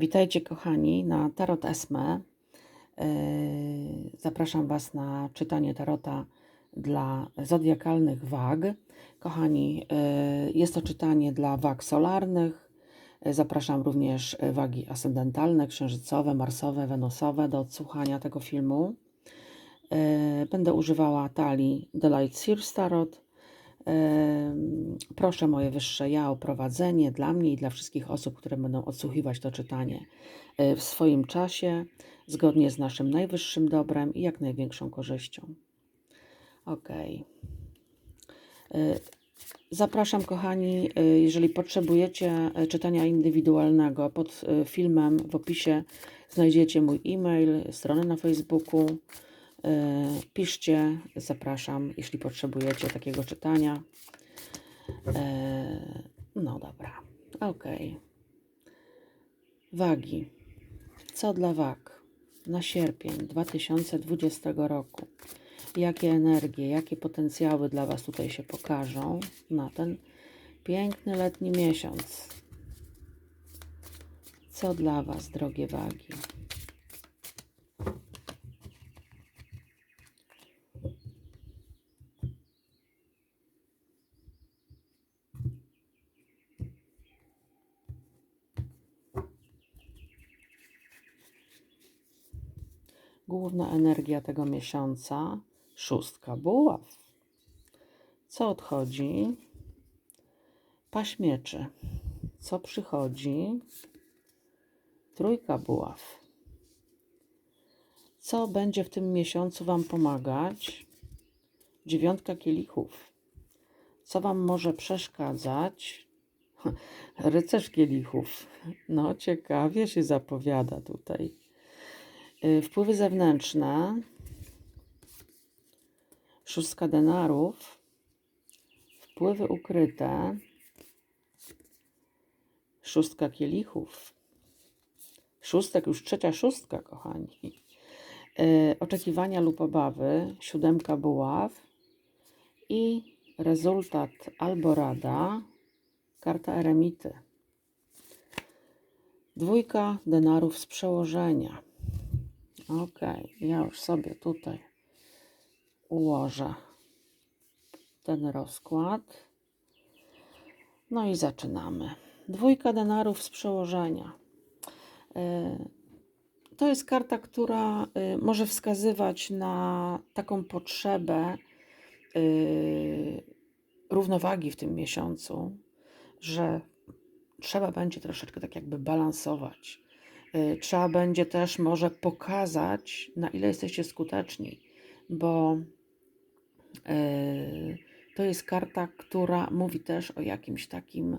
Witajcie kochani na Tarot Esme. Yy, Zapraszam Was na czytanie tarota dla zodiakalnych wag. Kochani, yy, jest to czytanie dla wag solarnych. Yy, Zapraszam również wagi ascendentalne, księżycowe, marsowe, wenusowe do odsłuchania tego filmu. Będę używała talii The Light Sears Tarot. Proszę moje wyższe ja o prowadzenie dla mnie i dla wszystkich osób, które będą odsłuchiwać to czytanie e, w swoim czasie, zgodnie z naszym najwyższym dobrem i jak największą korzyścią. Ok. Zapraszam, kochani, e, jeżeli potrzebujecie e, czytania indywidualnego, pod e, filmem w opisie znajdziecie mój e-mail, stronę na Facebooku. E, Piszcie, zapraszam, jeśli potrzebujecie takiego czytania. E, No dobra, ok. Wagi. Co dla wag na sierpień 2020 roku? Jakie energie, jakie potencjały dla Was tutaj się pokażą na ten piękny letni miesiąc? Co dla Was, drogie wagi? Główna energia tego miesiąca szóstka buław. Co odchodzi? Paź mieczy. Co przychodzi? Trójka buław. Co będzie w tym miesiącu Wam pomagać? Dziewiątka kielichów. Co Wam może przeszkadzać? Rycerz kielichów. No, ciekawie się zapowiada tutaj. Y, Wpływy zewnętrzne. Szóstka denarów. Wpływy ukryte. Szóstka kielichów. Szóstek, już trzecia szóstka, kochani. Y, Oczekiwania lub obawy. Siódemka buław. I rezultat albo rada. Karta eremity. Dwójka denarów z przełożenia. Ok, ja już sobie tutaj ułożę ten rozkład. No i zaczynamy. Dwójka denarów z przełożenia. Y, To jest karta, która y, może wskazywać na taką potrzebę y, równowagi w tym miesiącu, że trzeba będzie troszeczkę tak jakby balansować. Y, Trzeba będzie też może pokazać, na ile jesteście skuteczni, bo y, to jest karta, która mówi też o jakimś takim y,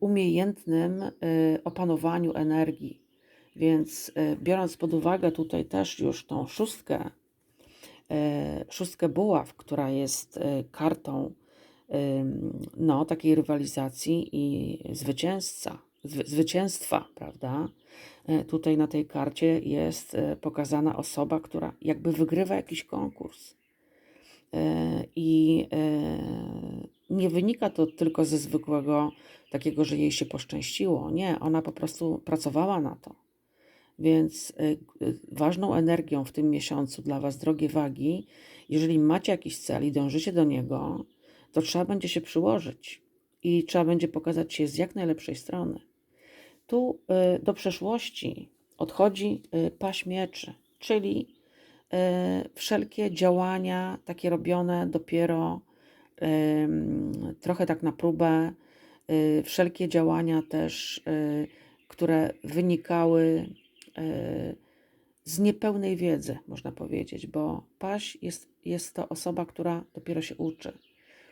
umiejętnym opanowaniu energii. Więc biorąc pod uwagę tutaj też już tą szóstkę, szóstkę buław, która jest kartą no, takiej rywalizacji i zwycięzca, zwy, zwycięstwa, prawda? E, Tutaj na tej karcie jest e, pokazana osoba, która jakby wygrywa jakiś konkurs. E, I nie wynika to tylko ze zwykłego takiego, że jej się poszczęściło. Nie, ona po prostu pracowała na to. Więc ważną energią w tym miesiącu dla Was, drogie wagi, jeżeli macie jakiś cel i dążycie do niego, to trzeba będzie się przyłożyć i trzeba będzie pokazać się z jak najlepszej strony. Tu y, do przeszłości odchodzi y, paź mieczy, czyli y, wszelkie działania takie robione dopiero trochę tak na próbę, wszelkie działania też, które wynikały z niepełnej wiedzy, można powiedzieć, bo paź jest, jest to osoba, która dopiero się uczy,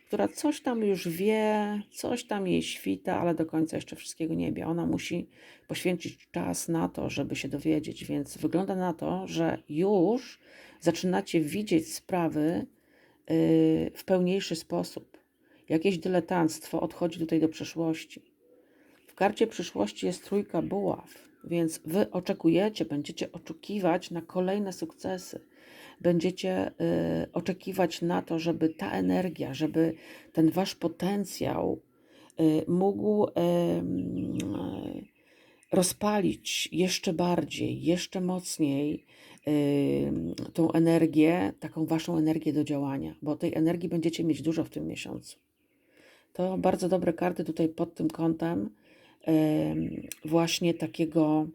która coś tam już wie, coś tam jej świta, ale do końca jeszcze wszystkiego nie wie. Ona musi poświęcić czas na to, żeby się dowiedzieć, więc wygląda na to, że już zaczynacie widzieć sprawy y, w pełniejszy sposób. Jakieś dyletanctwo odchodzi tutaj do przeszłości. W karcie przyszłości jest trójka buław, więc wy oczekujecie, będziecie oczekiwać na kolejne sukcesy. Będziecie y, oczekiwać na to, żeby ta energia, żeby ten wasz potencjał y, mógł y, rozpalić jeszcze bardziej, jeszcze mocniej tą energię, taką waszą energię do działania, bo tej energii będziecie mieć dużo w tym miesiącu. To bardzo dobre karty tutaj pod tym kątem właśnie takiego,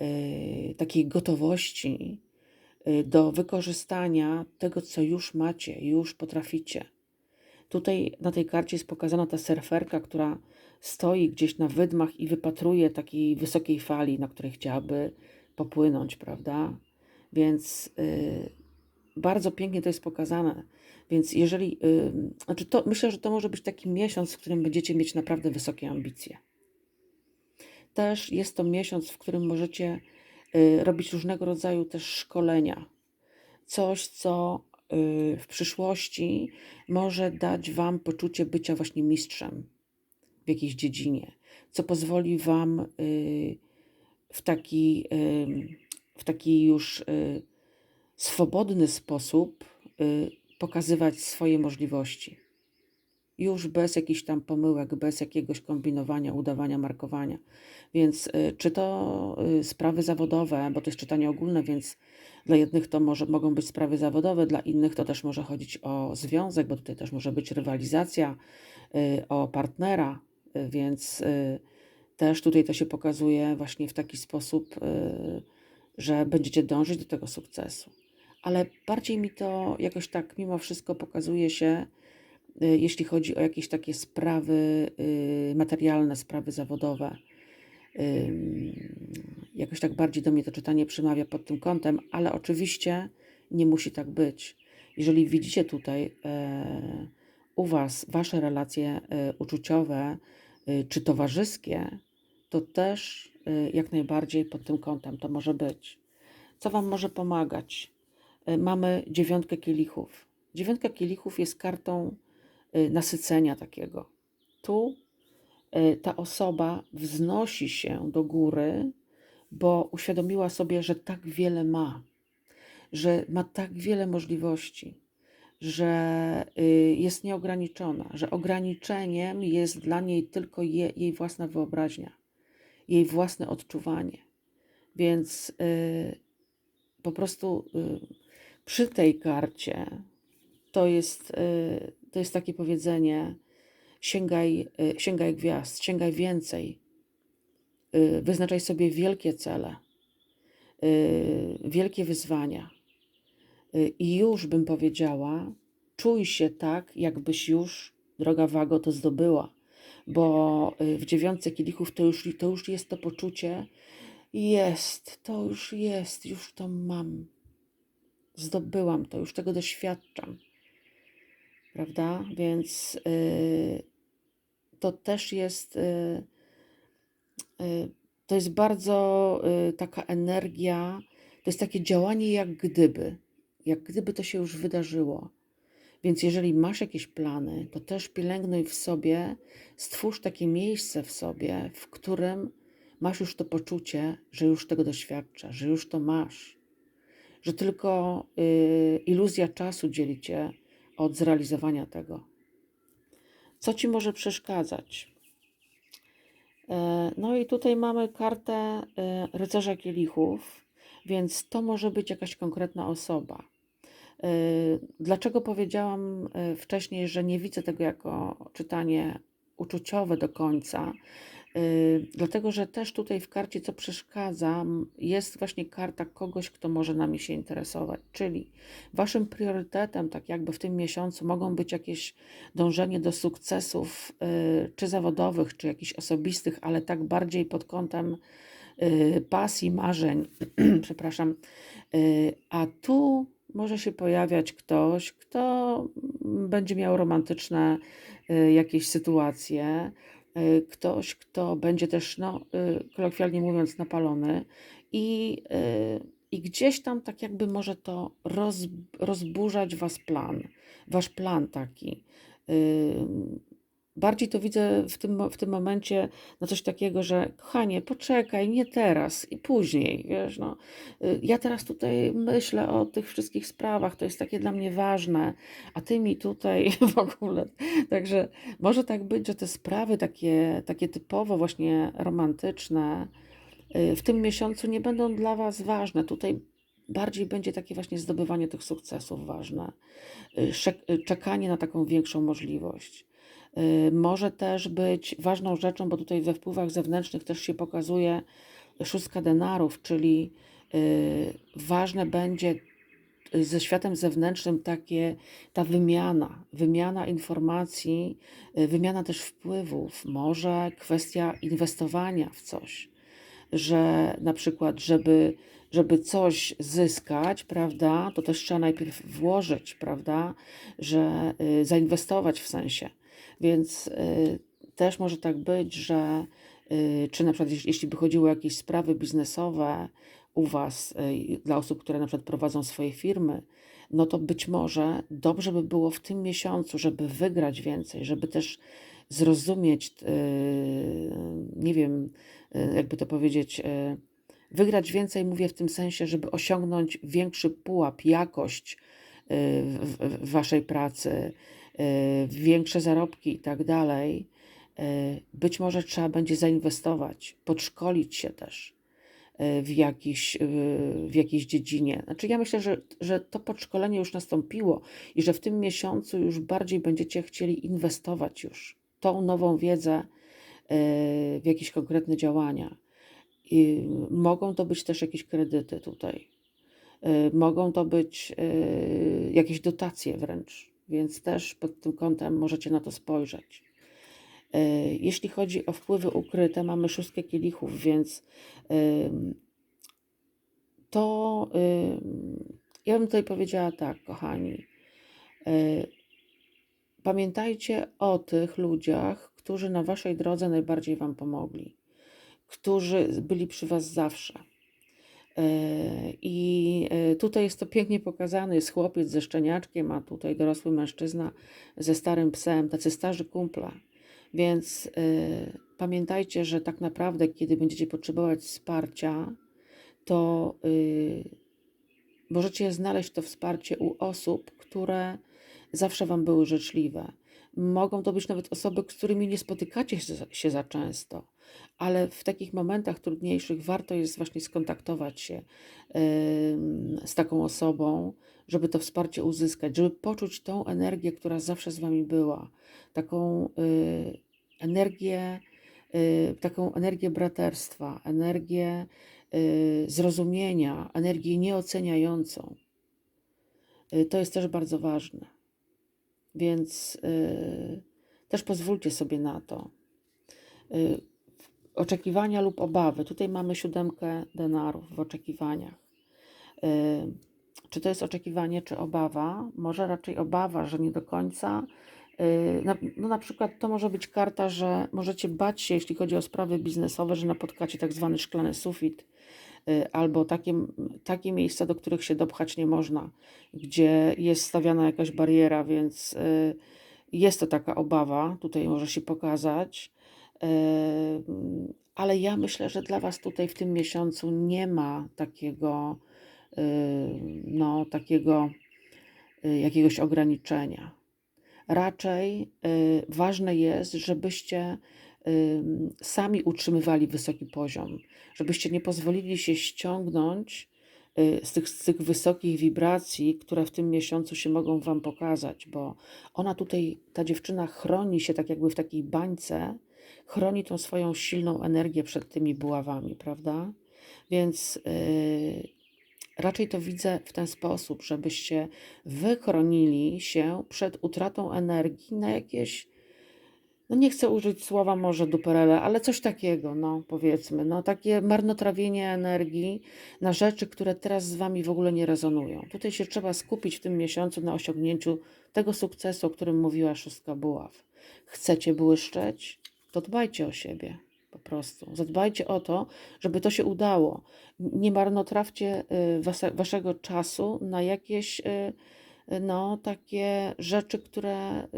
yy, takiej gotowości do wykorzystania tego, co już macie, już potraficie. Tutaj na tej karcie jest pokazana ta surferka, która stoi gdzieś na wydmach i wypatruje takiej wysokiej fali, na której chciałaby popłynąć, prawda? Więc y, bardzo pięknie to jest pokazane. Więc jeżeli, y, znaczy to, myślę, że to może być taki miesiąc, w którym będziecie mieć naprawdę wysokie ambicje. Też jest to miesiąc, w którym możecie y, robić różnego rodzaju też szkolenia. Coś, co y, w przyszłości może dać Wam poczucie bycia właśnie mistrzem w jakiejś dziedzinie, co pozwoli Wam y, w taki, y, w taki już y, swobodny sposób pokazywać swoje możliwości. Już bez jakichś tam pomyłek, bez jakiegoś kombinowania, udawania, markowania. Więc czy to sprawy zawodowe, bo to jest czytanie ogólne, więc dla jednych to może, mogą być sprawy zawodowe, dla innych to też może chodzić o związek, bo tutaj też może być rywalizacja, o partnera, więc y, też tutaj to się pokazuje właśnie w taki sposób, y, że będziecie dążyć do tego sukcesu. Ale bardziej mi to jakoś tak mimo wszystko pokazuje się, y, jeśli chodzi o jakieś takie sprawy materialne, sprawy zawodowe. Jakoś tak bardziej do mnie to czytanie przemawia pod tym kątem, ale oczywiście nie musi tak być. Jeżeli widzicie tutaj e, u Was Wasze relacje e, uczuciowe, Y, czy towarzyskie, to też y, jak najbardziej pod tym kątem to może być. Co Wam może pomagać? Y, mamy dziewiątkę kielichów. Dziewiątka kielichów jest kartą nasycenia takiego. Tu ta osoba wznosi się do góry, bo uświadomiła sobie, że tak wiele ma, że ma tak wiele możliwości że y, jest nieograniczona, że ograniczeniem jest dla niej tylko je, jej własna wyobraźnia, jej własne odczuwanie. Więc y, po prostu y, przy tej karcie to jest, to jest takie powiedzenie: sięgaj, sięgaj gwiazd, sięgaj więcej, wyznaczaj sobie wielkie cele, wielkie wyzwania. Y, I już bym powiedziała, czuj się tak, jakbyś już, droga Wago, to zdobyła, bo y, w dziewiątce kielichów to już, to już jest to poczucie, jest, to już jest, już to mam, zdobyłam to, już tego doświadczam, prawda? Więc yy, to też jest, yy, yy, to jest bardzo y, taka energia, to jest takie działanie jak gdyby jak gdyby to się już wydarzyło. Więc jeżeli masz jakieś plany, to też pielęgnuj w sobie, stwórz takie miejsce w sobie, w którym masz już to poczucie, że już tego doświadczasz, że już to masz, że tylko y, iluzja czasu dzieli cię od zrealizowania tego. Co ci może przeszkadzać? E, no i tutaj mamy kartę e, rycerza kielichów, więc to może być jakaś konkretna osoba. Y, dlaczego powiedziałam wcześniej, że nie widzę tego jako czytanie uczuciowe do końca? Y, dlatego, że też tutaj w karcie, co przeszkadza, jest właśnie karta kogoś, kto może nami się interesować. Czyli waszym priorytetem, tak jakby w tym miesiącu, mogą być jakieś dążenie do sukcesów, czy zawodowych, czy jakichś osobistych, ale tak bardziej pod kątem pasji, marzeń. Przepraszam. A tu może się pojawiać ktoś, kto będzie miał romantyczne y, jakieś sytuacje, y, ktoś, kto będzie też, no, y, kolokwialnie mówiąc, napalony i, i gdzieś tam tak jakby może to roz, rozburzać was plan, wasz plan taki bardziej to widzę w tym, w tym momencie na coś takiego, że kochanie, poczekaj, nie teraz i później, wiesz, no. Ja teraz tutaj myślę o tych wszystkich sprawach, to jest takie dla mnie ważne, a ty mi tutaj w ogóle. Także może tak być, że te sprawy takie, takie typowo właśnie romantyczne, y, w tym miesiącu nie będą dla Was ważne. Tutaj bardziej będzie takie właśnie zdobywanie tych sukcesów ważne, y, y, czekanie na taką większą możliwość. Y, Może też być ważną rzeczą, bo tutaj we wpływach zewnętrznych też się pokazuje szóstka denarów, czyli y, ważne będzie y, ze światem zewnętrznym takie ta wymiana, wymiana informacji, wymiana też wpływów, może kwestia inwestowania w coś, że na przykład, żeby, żeby coś zyskać, prawda, to też trzeba najpierw włożyć, prawda, że zainwestować w sensie. Więc y, też może tak być, że y, czy na przykład jeśli- by chodziło o jakieś sprawy biznesowe u Was, y, dla osób, które na przykład prowadzą swoje firmy, no to być może dobrze by było w tym miesiącu, żeby wygrać więcej, żeby też zrozumieć, nie wiem, jakby to powiedzieć, wygrać więcej, mówię w tym sensie, żeby osiągnąć większy pułap, jakość w, Waszej pracy, większe zarobki i tak dalej. Y, Być może trzeba będzie zainwestować, podszkolić się też y, w, jakiś, y, w jakiejś dziedzinie. Znaczy, ja myślę, że, że to podszkolenie już nastąpiło i że w tym miesiącu już bardziej będziecie chcieli inwestować już tą nową wiedzę y, w jakieś konkretne działania. I mogą to być też jakieś kredyty tutaj. Y, Mogą to być y, jakieś dotacje wręcz, więc też pod tym kątem możecie na to spojrzeć. Y, Jeśli chodzi o wpływy ukryte, mamy szóstkę kielichów, więc to ja bym tutaj powiedziała tak, kochani. y, Pamiętajcie o tych ludziach, którzy na waszej drodze najbardziej wam pomogli, którzy byli przy was zawsze. E, I e, tutaj jest to pięknie pokazane. Jest chłopiec ze szczeniaczkiem, a tutaj dorosły mężczyzna ze starym psem, tacy starzy kumple. Więc e, pamiętajcie, że tak naprawdę, kiedy będziecie potrzebować wsparcia, to y, możecie znaleźć to wsparcie u osób, które zawsze Wam były życzliwe. Mogą to być nawet osoby, z którymi nie spotykacie się za, często, ale w takich momentach trudniejszych warto jest właśnie skontaktować się z taką osobą, żeby to wsparcie uzyskać, żeby poczuć tą energię, która zawsze z Wami była. Taką y, energię, y, taką energię braterstwa, energię y, zrozumienia, energię nieoceniającą. To jest też bardzo ważne. Więc y, też pozwólcie sobie na to. Y, oczekiwania lub obawy. Tutaj mamy siódemkę denarów w oczekiwaniach. Y, czy to jest oczekiwanie, czy obawa? Może raczej obawa, że nie do końca. No na przykład to może być karta, że możecie bać się, jeśli chodzi o sprawy biznesowe, że napotkacie tak zwany szklany sufit, albo takie, takie miejsca, do których się dopchać nie można, gdzie jest stawiana jakaś bariera, więc y, jest to taka obawa, tutaj może się pokazać. Em, Ale ja myślę, że dla Was tutaj w tym miesiącu nie ma takiego, y, no, takiego y, jakiegoś ograniczenia. Raczej y, ważne jest, żebyście sami utrzymywali wysoki poziom, żebyście nie pozwolili się ściągnąć y, z tych, z tych wysokich wibracji, które w tym miesiącu się mogą Wam pokazać, bo ona tutaj, ta dziewczyna chroni się tak jakby w takiej bańce, chroni tą swoją silną energię przed tymi buławami, prawda? Więc y, raczej to widzę w ten sposób, żebyście wy chronili się przed utratą energii na jakieś, no nie chcę użyć słowa może duperele, ale coś takiego, no powiedzmy, no takie marnotrawienie energii na rzeczy, które teraz z wami w ogóle nie rezonują. Tutaj się trzeba skupić w tym miesiącu na osiągnięciu tego sukcesu, o którym mówiła szóstka buław. Chcecie błyszczeć? To dbajcie o siebie. Po prostu. Zadbajcie o to, żeby to się udało. Nie marnotrawcie y, waszego czasu na jakieś y, y, no, takie rzeczy, które,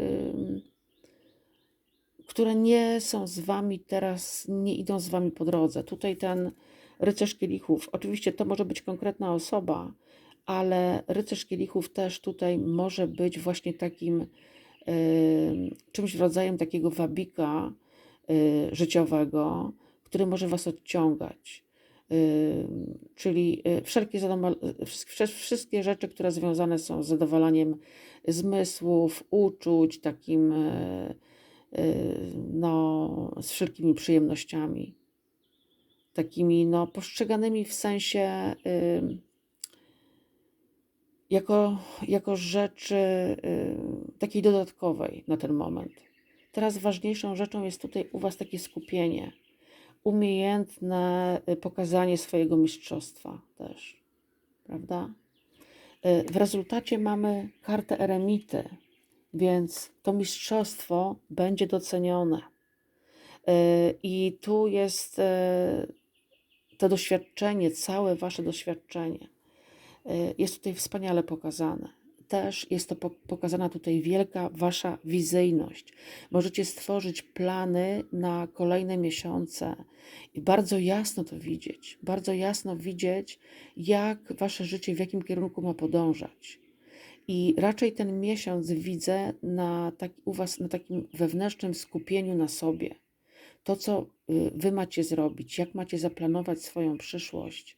które nie są z wami teraz, nie idą z wami po drodze. Tutaj ten rycerz kielichów, oczywiście to może być konkretna osoba, ale rycerz kielichów też tutaj może być właśnie takim ym, czymś rodzajem takiego wabika y, życiowego, który może was odciągać. Ym, czyli y, wszelkie y, wszystkie rzeczy, które związane są z zadowalaniem zmysłów, uczuć, takim y, y, no, z wszelkimi przyjemnościami, takimi no, postrzeganymi w sensie y, jako, jako rzeczy y, takiej dodatkowej na ten moment. Teraz ważniejszą rzeczą jest tutaj u Was takie skupienie, umiejętne y, pokazanie swojego mistrzostwa też, prawda? Y, W rezultacie mamy kartę eremity, więc to mistrzostwo będzie docenione. Y, I tu jest y, to doświadczenie, całe Wasze doświadczenie y, jest tutaj wspaniale pokazane. Też jest to po- pokazana tutaj wielka Wasza wizyjność. Możecie stworzyć plany na kolejne miesiące i bardzo jasno to widzieć, bardzo jasno widzieć, jak Wasze życie, w jakim kierunku ma podążać. I raczej ten miesiąc widzę na tak, u Was na takim wewnętrznym skupieniu na sobie. To, co y, Wy macie zrobić, jak macie zaplanować swoją przyszłość.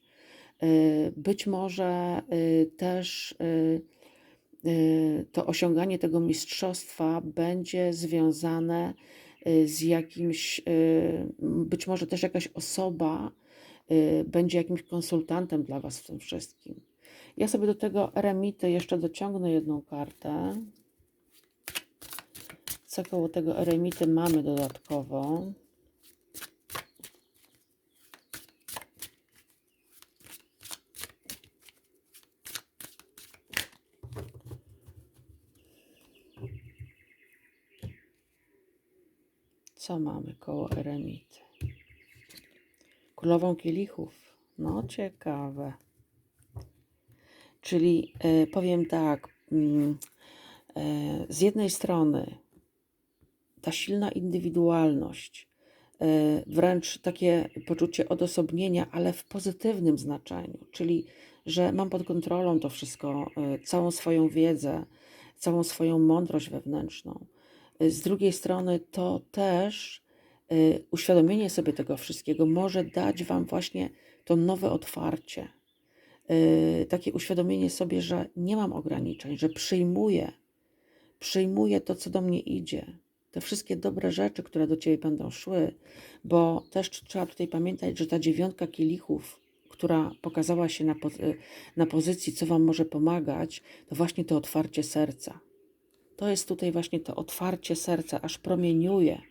Y, Być może y, też to osiąganie tego mistrzostwa będzie związane z jakimś, być może też jakaś osoba będzie jakimś konsultantem dla Was w tym wszystkim. Ja sobie do tego eremity jeszcze dociągnę jedną kartę. Co koło tego eremity mamy dodatkowo? Co mamy koło eremity? Królową kielichów. No, ciekawe. Czyli e, powiem tak, mm, e, z jednej strony ta silna indywidualność, e, wręcz takie poczucie odosobnienia, ale w pozytywnym znaczeniu, czyli że mam pod kontrolą to wszystko, całą swoją wiedzę, całą swoją mądrość wewnętrzną. Z drugiej strony to też uświadomienie sobie tego wszystkiego może dać Wam właśnie to nowe otwarcie takie uświadomienie sobie, że nie mam ograniczeń, że przyjmuję, przyjmuję to, co do mnie idzie, te wszystkie dobre rzeczy, które do ciebie będą szły, bo też trzeba tutaj pamiętać, że ta dziewiątka kielichów, która pokazała się na, po, y, na pozycji, co wam może pomagać, to właśnie to otwarcie serca. To jest tutaj właśnie to otwarcie serca, aż promieniuje,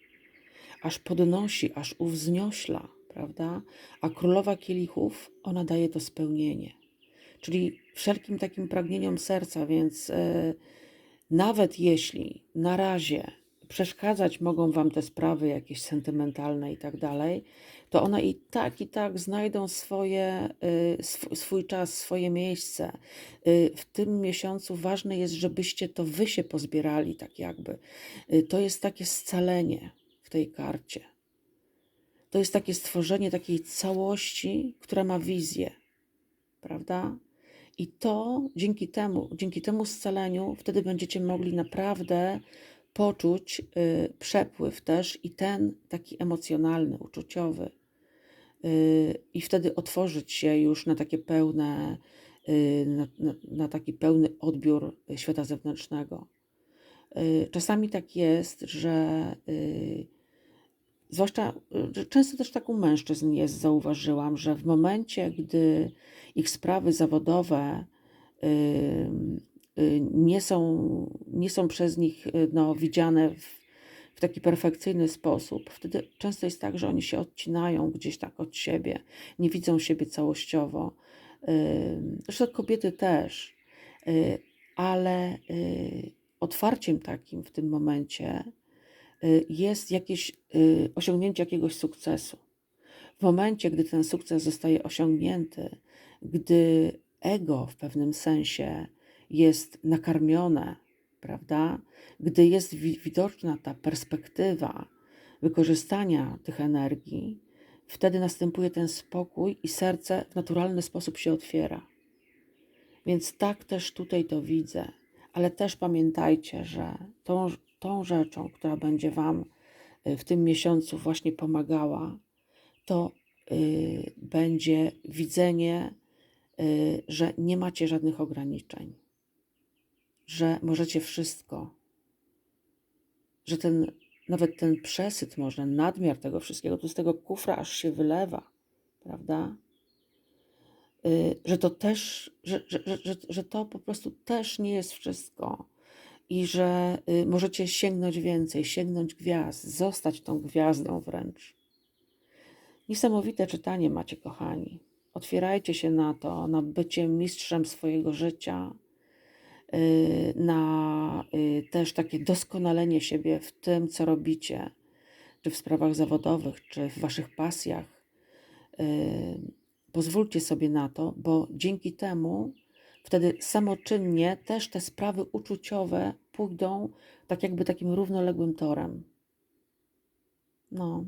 aż podnosi, aż uwzniośla, prawda? A królowa kielichów, ona daje to spełnienie czyli wszelkim takim pragnieniom serca, więc e, nawet jeśli na razie przeszkadzać mogą Wam te sprawy jakieś sentymentalne i tak dalej, to one i tak, i tak znajdą swoje, sw- swój czas, swoje miejsce. Y, W tym miesiącu ważne jest, żebyście to Wy się pozbierali, tak jakby. To jest takie scalenie w tej karcie. To jest takie stworzenie takiej całości, która ma wizję prawda? I to dzięki temu, dzięki temu scaleniu, wtedy będziecie mogli naprawdę poczuć y, przepływ też i ten taki emocjonalny, uczuciowy. Y, I wtedy otworzyć się już na takie pełne, y, na, na, na taki pełny odbiór świata zewnętrznego. Y, Czasami tak jest, że y, Zwłaszcza y, często też tak u mężczyzn jest, zauważyłam, że w momencie, gdy ich sprawy zawodowe y, nie są, nie są przez nich y, no, widziane w, w taki perfekcyjny sposób, wtedy często jest tak, że oni się odcinają gdzieś tak od siebie, nie widzą siebie całościowo. Zresztą kobiety też, ale otwarciem takim w tym momencie jest jakieś y, osiągnięcie jakiegoś sukcesu. W momencie, gdy ten sukces zostaje osiągnięty, gdy ego w pewnym sensie jest nakarmione, prawda? Gdy jest wi- widoczna ta perspektywa wykorzystania tych energii, wtedy następuje ten spokój i serce w naturalny sposób się otwiera. Więc tak też tutaj to widzę, ale też pamiętajcie, że tą, tą rzeczą, która będzie Wam y, w tym miesiącu właśnie pomagała, to y, będzie widzenie, y, że nie macie żadnych ograniczeń, że możecie wszystko, że ten nawet ten przesyt może, nadmiar tego wszystkiego, to z tego kufra aż się wylewa, prawda? Że to też, że, że, że, że to po prostu też nie jest wszystko i że y, możecie sięgnąć więcej, sięgnąć gwiazd, zostać tą gwiazdą wręcz. Niesamowite czytanie macie, kochani. Otwierajcie się na to, na bycie mistrzem swojego życia, y, na y, też takie doskonalenie siebie w tym, co robicie, czy w sprawach zawodowych, czy w waszych pasjach. Pozwólcie sobie na to, bo dzięki temu wtedy samoczynnie też te sprawy uczuciowe pójdą tak jakby takim równoległym torem. No.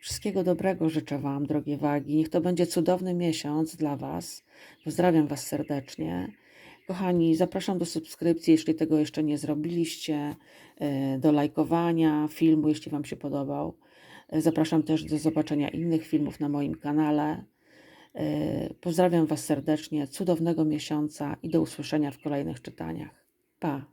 Wszystkiego dobrego życzę Wam, drogie wagi. Niech to będzie cudowny miesiąc dla Was. Pozdrawiam Was serdecznie. Kochani, zapraszam do subskrypcji, jeśli tego jeszcze nie zrobiliście, e, do lajkowania filmu, jeśli Wam się podobał. E, Zapraszam też do zobaczenia innych filmów na moim kanale. E, Pozdrawiam Was serdecznie, cudownego miesiąca i do usłyszenia w kolejnych czytaniach. Pa!